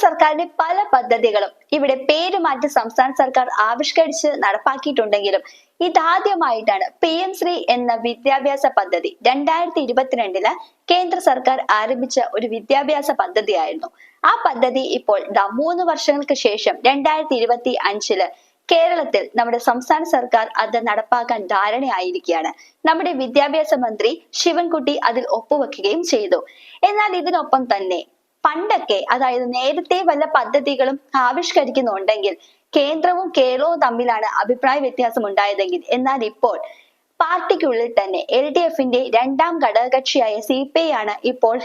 സർക്കാരിന്റെ പല പദ്ധതികളും ഇവിടെ പേര് മാറ്റി സംസ്ഥാന സർക്കാർ ആവിഷ്കരിച്ച് നടപ്പാക്കിയിട്ടുണ്ടെങ്കിലും ഇതാദ്യമായിട്ടാണ് പി എം ശ്രീ എന്ന വിദ്യാഭ്യാസ പദ്ധതി രണ്ടായിരത്തി ഇരുപത്തിരണ്ടിൽ കേന്ദ്ര സർക്കാർ ആരംഭിച്ച ഒരു വിദ്യാഭ്യാസ പദ്ധതിയായിരുന്നു. ആ പദ്ധതി ഇപ്പോൾ മൂന്ന് വർഷങ്ങൾക്ക് ശേഷം രണ്ടായിരത്തി ഇരുപത്തി അഞ്ചിൽ കേരളത്തിൽ നമ്മുടെ സംസ്ഥാന സർക്കാർ അത് നടപ്പാക്കാൻ ധാരണയായിരിക്കുകയാണ്. നമ്മുടെ വിദ്യാഭ്യാസ മന്ത്രി ശിവൻകുട്ടി അതിൽ ഒപ്പുവെക്കുകയും ചെയ്തു. എന്നാൽ ഇതിനൊപ്പം തന്നെ പണ്ടൊക്കെ അതായത് നേരത്തെ വല്ല പദ്ധതികളും ആവിഷ്കരിക്കുന്നുണ്ടെങ്കിൽ കേന്ദ്രവും കേരളവും തമ്മിലാണ് അഭിപ്രായ വ്യത്യാസം ഉണ്ടായതെങ്കിൽ എന്നാൽ ഇപ്പോൾ പാർട്ടിക്കുള്ളിൽ തന്നെ എൽ ഡി എഫിന്റെ രണ്ടാം ഘടകകക്ഷിയായ സി പി ഐ ആണ് ഇപ്പോൾ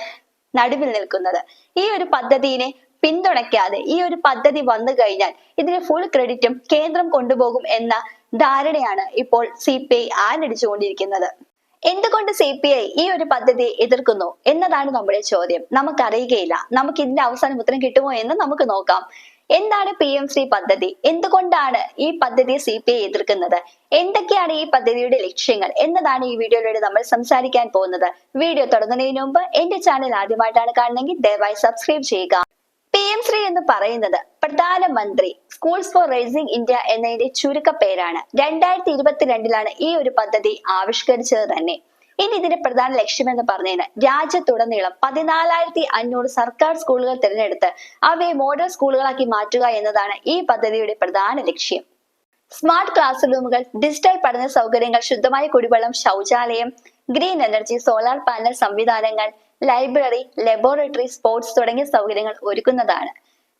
നടുവിൽ നിൽക്കുന്നത്. ഈ ഒരു പദ്ധതിയെ പിന്തുണയ്ക്കാതെ ഈ ഒരു പദ്ധതി വന്നു കഴിഞ്ഞാൽ ഇതിന് ഫുൾ ക്രെഡിറ്റും കേന്ദ്രം കൊണ്ടുപോകും എന്ന ധാരണയാണ് ഇപ്പോൾ സി പി ഐ ആനടിച്ചുകൊണ്ടിരിക്കുന്നത് എന്തുകൊണ്ട് സി പി ഐ ഈ ഒരു പദ്ധതി എതിർക്കുന്നു എന്നതാണ് നമ്മുടെ ചോദ്യം. നമുക്കറിയുകയില്ല. നമുക്ക് ഇതിന്റെ അവസാനം ഉത്തരം കിട്ടുമോ എന്ന് നമുക്ക് നോക്കാം. എന്താണ് പി എം ശ്രീ പദ്ധതി? എന്തുകൊണ്ടാണ് ഈ പദ്ധതി സി പി ഐ എതിർക്കുന്നത്? എന്തൊക്കെയാണ് ഈ പദ്ധതിയുടെ ലക്ഷ്യങ്ങൾ? എന്നതാണ് ഈ വീഡിയോയിലൂടെ നമ്മൾ സംസാരിക്കാൻ പോകുന്നത്. വീഡിയോ തുടങ്ങുന്നതിന് മുമ്പ് എന്റെ ചാനൽ ആദ്യമായിട്ടാണ് കാണുന്നതെങ്കിൽ ദയവായി സബ്സ്ക്രൈബ് ചെയ്യുക. ശ്രീ എന്ന് പറയുന്നത് പ്രധാനമന്ത്രി. സ്കൂൾസ് ഫോർ റൈസിംഗ് ഇന്ത്യ എന്നതിന്റെ ചുരുക്ക പേരാണ് രണ്ടായിരത്തി ഇരുപത്തിരണ്ടിലാണ് ഈ ഒരു പദ്ധതി ആവിഷ്കരിച്ചത് തന്നെ. ഇനി ഇതിന്റെ പ്രധാന ലക്ഷ്യം എന്ന് പറഞ്ഞതിന് രാജ്യത്തുടനീളം പതിനാലായിരത്തി അഞ്ഞൂറ് സർക്കാർ സ്കൂളുകൾ തിരഞ്ഞെടുത്ത് അവയെ മോഡൽ സ്കൂളുകളാക്കി മാറ്റുക എന്നതാണ് ഈ പദ്ധതിയുടെ പ്രധാന ലക്ഷ്യം. സ്മാർട്ട് ക്ലാസ് റൂമുകൾ ഡിജിറ്റൽ പഠന സൗകര്യങ്ങൾ ശുദ്ധമായ കുടിവെള്ളം ശൗചാലയം ഗ്രീൻ എനർജി സോളാർ പാനൽ സംവിധാനങ്ങൾ ലൈബ്രറി ലബോറട്ടറി സ്പോർട്സ് തുടങ്ങിയ സൗകര്യങ്ങൾ ഒരുക്കുന്നതാണ്.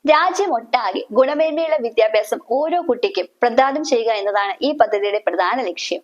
രാജ്യമൊട്ടാകെ ഗുണമേന്മയുള്ള വിദ്യാഭ്യാസം ഓരോ കുട്ടിക്കും പ്രദാനം ചെയ്യുക എന്നതാണ് ഈ പദ്ധതിയുടെ പ്രധാന ലക്ഷ്യം.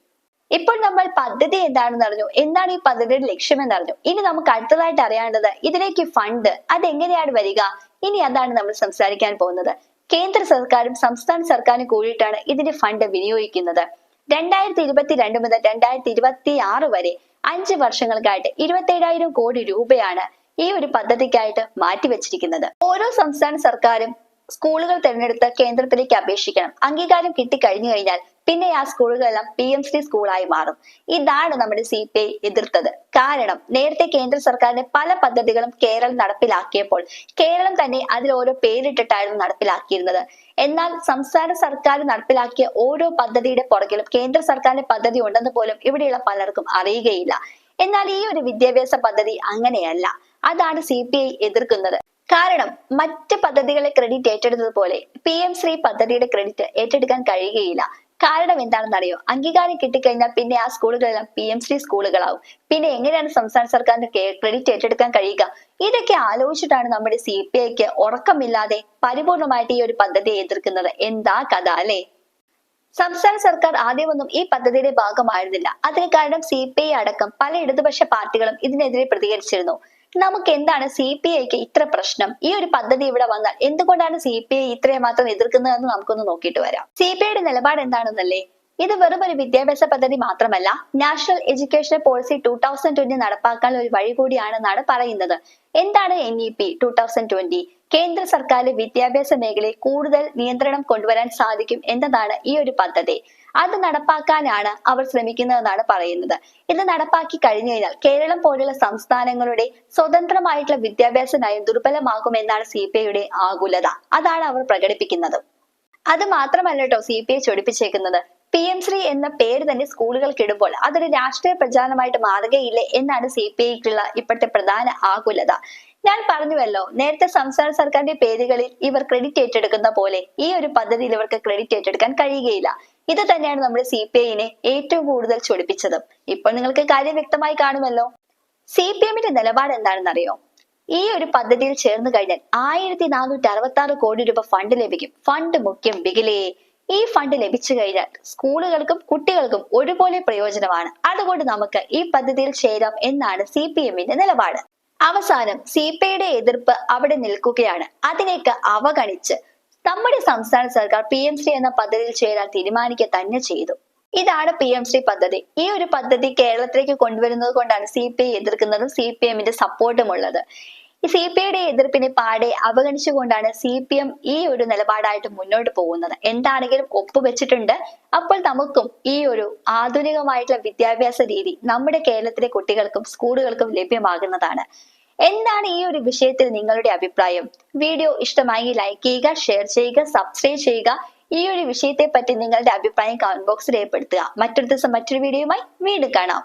ഇപ്പോൾ നമ്മൾ പദ്ധതി എന്താണെന്ന് അറിഞ്ഞു. എന്താണ് ഈ പദ്ധതിയുടെ ലക്ഷ്യം എന്നറിഞ്ഞു ഇനി നമുക്ക് അടുത്തതായിട്ട് അറിയേണ്ടത് ഇതിലേക്ക് ഫണ്ട് അതെങ്ങനെയാണ് വരിക? ഇനി അതാണ് നമ്മൾ സംസാരിക്കാൻ പോകുന്നത്. കേന്ദ്ര സർക്കാരും സംസ്ഥാന സർക്കാരും കൂടിയിട്ടാണ് ഇതിന്റെ ഫണ്ട് വിനിയോഗിക്കുന്നത്. രണ്ടായിരത്തി ഇരുപത്തിരണ്ട് മുതൽ രണ്ടായിരത്തി ഇരുപത്തി ആറ് വരെ അഞ്ച് വർഷങ്ങൾക്കായിട്ട് ഇരുപത്തേഴായിരം കോടി രൂപയാണ് ഈ ഒരു പദ്ധതിക്കായിട്ട് മാറ്റിവെച്ചിരിക്കുന്നത് ഓരോ സംസ്ഥാന സർക്കാരും സ്കൂളുകൾ തിരഞ്ഞെടുത്ത് കേന്ദ്രത്തിലേക്ക് അപേക്ഷിക്കണം. അംഗീകാരം കിട്ടിക്കഴിഞ്ഞു കഴിഞ്ഞാൽ പിന്നെ ആ സ്കൂളുകളെല്ലാം പി എം സി സ്കൂളായി മാറും. ഇതാണ് നമ്മുടെ സി പി ഐ എതിർത്തത്. കാരണം നേരത്തെ കേന്ദ്ര സർക്കാരിന്റെ പല പദ്ധതികളും കേരളം നടപ്പിലാക്കിയപ്പോൾ കേരളം തന്നെ അതിൽ ഓരോ പേരിട്ടിട്ടായിരുന്നു നടപ്പിലാക്കിയിരുന്നത്. എന്നാൽ സംസ്ഥാന സർക്കാർ നടപ്പിലാക്കിയ ഓരോ പദ്ധതിയുടെ പുറകിലും കേന്ദ്ര സർക്കാരിന്റെ പദ്ധതി ഉണ്ടെന്ന് പോലും ഇവിടെയുള്ള പലർക്കും അറിയുകയില്ല. എന്നാൽ ഈ ഒരു വിദ്യാഭ്യാസ പദ്ധതി അങ്ങനെയല്ല. അതാണ് സി പി ഐ എതിർക്കുന്നത്. കാരണം മറ്റ് പദ്ധതികളെ ക്രെഡിറ്റ് ഏറ്റെടുത്തതുപോലെ പി എം ശ്രീ പദ്ധതിയുടെ ക്രെഡിറ്റ് ഏറ്റെടുക്കാൻ കഴിയുകയില്ല. കാരണം എന്താണെന്നറിയോ? അംഗീകാരം കിട്ടിക്കഴിഞ്ഞാൽ പിന്നെ ആ സ്കൂളുകളെല്ലാം പി എം ശ്രീ സ്കൂളുകളാവും. പിന്നെ എങ്ങനെയാണ് സംസ്ഥാന സർക്കാരിന്റെ ക്രെഡിറ്റ് ഏറ്റെടുക്കാൻ കഴിയുക? ഇതൊക്കെ ആലോചിച്ചിട്ടാണ് നമ്മുടെ സി പി ഐക്ക് ഉറക്കമില്ലാതെ പരിപൂർണമായിട്ട് ഈ ഒരു പദ്ധതിയെ എതിർക്കുന്നത്. എന്താ കഥ അല്ലേ? സംസ്ഥാന സർക്കാർ ആദ്യമൊന്നും ഈ പദ്ധതിയുടെ ഭാഗമായിരുന്നില്ല. അതിന് കാരണം സി പി ഐ അടക്കം പല ഇടതുപക്ഷ പാർട്ടികളും ഇതിനെതിരെ പ്രതികരിച്ചിരുന്നു. നമുക്ക് എന്താണ് സി പി ഐക്ക് ഇത്ര പ്രശ്നം? ഈ ഒരു പദ്ധതി ഇവിടെ വന്നാൽ എന്തുകൊണ്ടാണ് സി പി ഐ ഇത്രയും മാത്രം എതിർക്കുന്നതെന്ന് നമുക്കൊന്ന് നോക്കിയിട്ട് വരാം. സി പി ഐയുടെ നിലപാട് എന്താണെന്നല്ലേ? ഇത് വെറും ഒരു വിദ്യാഭ്യാസ പദ്ധതി മാത്രമല്ല national education policy two thousand twenty നടപ്പാക്കാൻ ഒരു വഴി കൂടിയാണെന്നാണ് പറയുന്നത്. എന്താണ് N E P two thousand twenty കേന്ദ്ര സർക്കാർ വിദ്യാഭ്യാസ മേഖലയിൽ കൂടുതൽ നിയന്ത്രണം കൊണ്ടുവരാൻ സാധിക്കും എന്നതാണ് ഈ ഒരു പദ്ധതി. അത് നടപ്പാക്കാനാണ് അവർ ശ്രമിക്കുന്നതെന്നാണ് പറയുന്നത്. ഇത് നടപ്പാക്കി കഴിഞ്ഞു കഴിഞ്ഞാൽ കേരളം പോലുള്ള സംസ്ഥാനങ്ങളുടെ സ്വതന്ത്രമായിട്ടുള്ള വിദ്യാഭ്യാസ നയം ദുർബലമാകുമെന്നാണ് സി പി ഐയുടെ ആകുലത. അതാണ് അവർ പ്രകടിപ്പിക്കുന്നത്. അത് മാത്രമല്ല കേട്ടോ സി പി ഐ ചൊടിപ്പിച്ചേക്കുന്നത്. പി എം ശ്രീ എന്ന പേര് തന്നെ സ്കൂളുകൾക്ക് ഇടുമ്പോൾ അതൊരു രാഷ്ട്രീയ പ്രചാരണമായിട്ട് മാറുകയില്ലേ എന്നാണ് സി പി ഐക്കുള്ള ഇപ്പോഴത്തെ പ്രധാന ആകുലത. ഞാൻ പറഞ്ഞുവല്ലോ നേരത്തെ സംസ്ഥാന സർക്കാരിന്റെ പേരുകളിൽ ഇവർ ക്രെഡിറ്റ് ഏറ്റെടുക്കുന്ന പോലെ ഈ ഒരു പദ്ധതിയിൽ ഇവർക്ക് ക്രെഡിറ്റ് ഏറ്റെടുക്കാൻ കഴിയുകയില്ല. ഇത് തന്നെയാണ് നമ്മുടെ സി പി ഐനെ ഏറ്റവും കൂടുതൽ ചൊടിപ്പിച്ചത്. ഇപ്പോൾ നിങ്ങൾക്ക് കാര്യം വ്യക്തമായി കാണുമല്ലോ. സി പി എമ്മിന്റെ നിലപാട് എന്താണെന്നറിയോ? ഈ ഒരു പദ്ധതിയിൽ ചേർന്ന് കഴിഞ്ഞാൽ ആയിരത്തി നാനൂറ്റി അറുപത്തി ആറ് കോടി രൂപ ഫണ്ട് ലഭിക്കും. ഫണ്ട് മുഖ്യം ബിഗിലേ. ഈ ഫണ്ട് ലഭിച്ചു കഴിഞ്ഞാൽ സ്കൂളുകൾക്കും കുട്ടികൾക്കും ഒരുപോലെ പ്രയോജനമാണ്. അതുകൊണ്ട് നമുക്ക് ഈ പദ്ധതിയിൽ ചേരാം എന്നാണ് സി പി എമ്മിന്റെ നിലപാട്. അവസാനം സി പി ഐയുടെ എതിർപ്പ് അവിടെ നിൽക്കുകയാണ്. അതിനേക്ക് അവഗണിച്ച് നമ്മുടെ സംസ്ഥാന സർക്കാർ പി എം ശ്രീ എന്ന പദ്ധതിയിൽ ചേരാൻ തീരുമാനിക്കുക തന്നെ ചെയ്തു. ഇതാണ് പി എം ശ്രീ പദ്ധതി. ഈ ഒരു പദ്ധതി കേരളത്തിലേക്ക് കൊണ്ടുവരുന്നത് കൊണ്ടാണ് സി പി ഐ എതിർക്കുന്നതും സി പി എമ്മിന്റെ സപ്പോർട്ടും ഉള്ളത്. സി പി ഐയുടെ എതിർപ്പിനെ പാടെ അവഗണിച്ചുകൊണ്ടാണ് സി പി എം ഈ ഒരു നിലപാടായിട്ട് മുന്നോട്ട് പോകുന്നത്. എന്താണെങ്കിലും ഒപ്പുവെച്ചിട്ടുണ്ട്. അപ്പോൾ നമുക്കും ഈ ഒരു ആധുനികമായിട്ടുള്ള വിദ്യാഭ്യാസ രീതി നമ്മുടെ കേരളത്തിലെ കുട്ടികൾക്കും സ്കൂളുകൾക്കും ലഭ്യമാകുന്നതാണ്. എന്താണ് ഈ ഒരു വിഷയത്തിൽ നിങ്ങളുടെ അഭിപ്രായം? വീഡിയോ ഇഷ്ടമായി ലൈക്ക് ചെയ്യുക ഷെയർ ചെയ്യുക സബ്സ്ക്രൈബ് ചെയ്യുക. ഈ ഒരു വിഷയത്തെ പറ്റി നിങ്ങളുടെ അഭിപ്രായം കമന്റ് ബോക്സിൽ രേഖപ്പെടുത്തുക. മറ്റൊരു ദിവസം മറ്റൊരു വീഡിയോയുമായി വീണ്ടും കാണാം.